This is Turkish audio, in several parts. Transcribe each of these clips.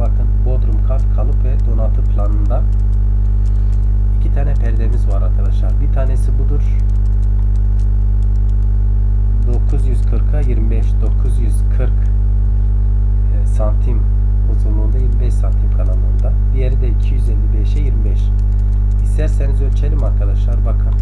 bakın bodrum kat kalıp ve donatı planında iki tane perdemiz var arkadaşlar. Bir tanesi budur. 940'a 25 940 e, santim uzunluğunda 25 santim kanalında. Diğeri de 255'e 25. İsterseniz ölçelim arkadaşlar. Bakın.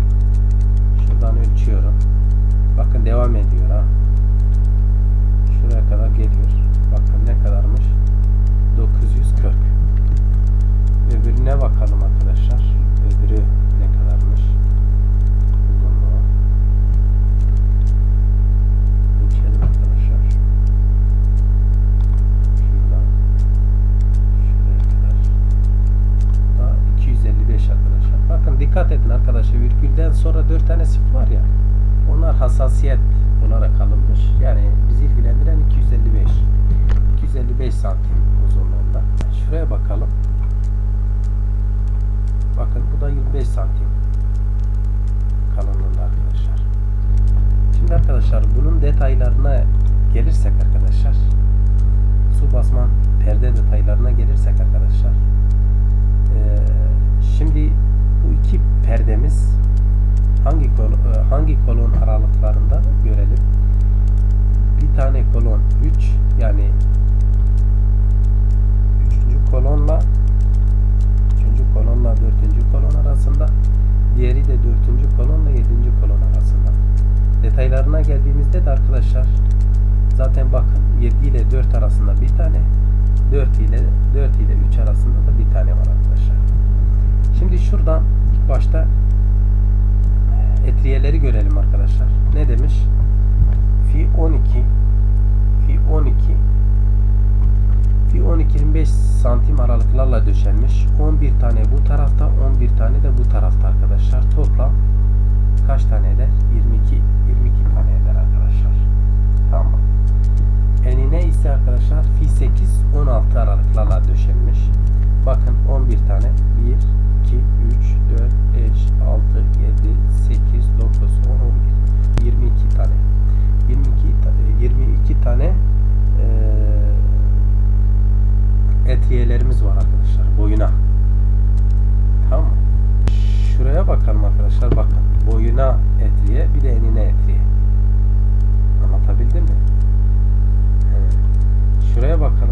Dikkat edin arkadaşlar. Virgülden sonra 4 tane sıfır var ya. Onlar hassasiyet olarak alınmış. Yani bizi ilgilendiren 255. 255 santim uzunluğunda. Şuraya bakalım. Bakın bu da 25 santim kalınlığında arkadaşlar. Şimdi arkadaşlar bunun detaylarına gelirsek arkadaşlar su basma perde detaylarına gelirsek arkadaşlar eee, şimdi bu iki perdemiz hangi kol, e, hangi kolon aralıklarında görelim. Bir tane kolon 3 yani üçüncü kolonla üçüncü kolonla dördüncü kolon arasında diğeri de dördüncü kolonla yedinci kolon arasında. Detaylarına geldiğimizde de arkadaşlar zaten bakın 7 ile 4 arasında bir tane 4 ile 4 ile 3 arasında da bir tane var arkadaşlar. Şimdi şuradan ilk başta etriyeleri görelim arkadaşlar. Ne demiş? Fi 12 Fi 12 Fi 12 25 santim aralıklarla döşenmiş. 11 tane bu tarafta, 11 tane de bu tarafta arkadaşlar. Toplam kaç tane eder? Etiyelerimiz var arkadaşlar boyuna. Tamam mı? Şuraya bakalım arkadaşlar bakın. Boyuna etiye bir de enine etiye. Anlatabildim mi? Evet. Şuraya bakalım.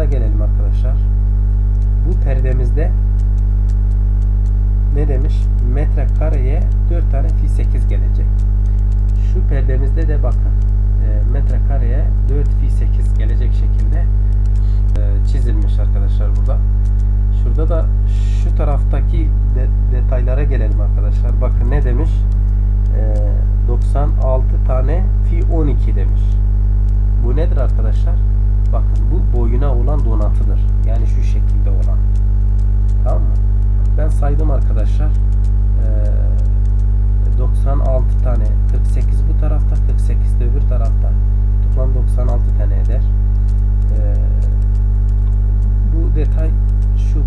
Çirozlarımıza gelelim arkadaşlar. Bu perdemizde ne demiş? Metrekareye 4 tane fi 8 gelecek. Şu perdemizde de bakın e, metrekareye 4 fi 8 gelecek şekilde e, çizilmiş arkadaşlar burada. Şurada da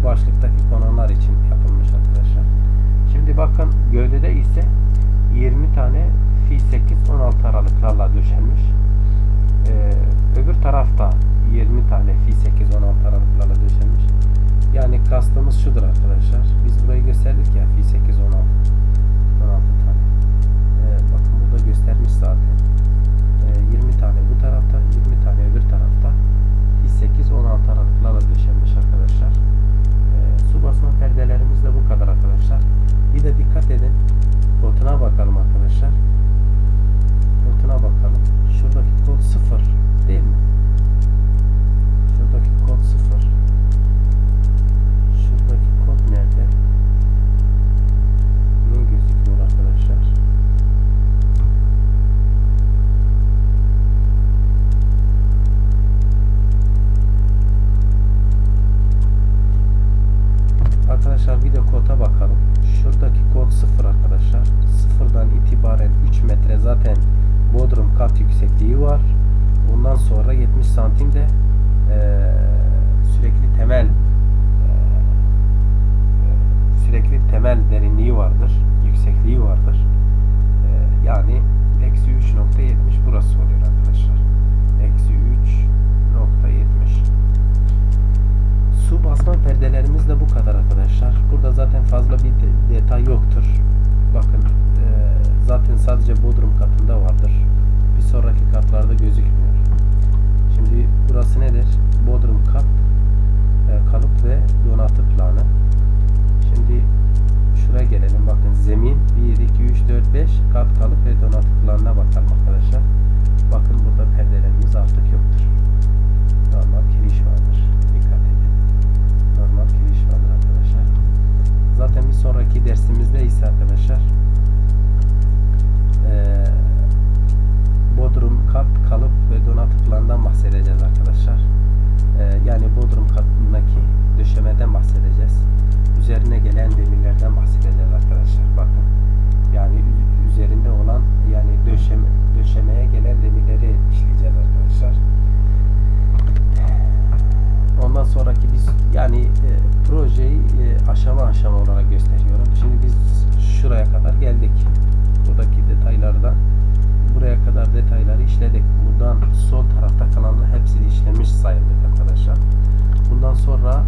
başlıktaki konanlar için yapılmış arkadaşlar. Şimdi bakın gövdede ise 20 tane fi 8 16 aralıklarla döşenmiş. Ee, öbür tarafta 20 tane fi 8 16 aralıklarla döşenmiş. Yani kastımız şudur itibaren 3 metre zaten bodrum kat yüksekliği var. Ondan sonra 70 santim de e, sürekli temel e, e, sürekli temel derinliği vardır. Yüksekliği vardır. E, yani Ondan sonraki biz yani e, projeyi e, aşama aşama olarak gösteriyorum. Şimdi biz şuraya kadar geldik. Buradaki detaylarda buraya kadar detayları işledik. Buradan sol tarafta kalanlar hepsini işlemiş sayıldık arkadaşlar. Bundan sonra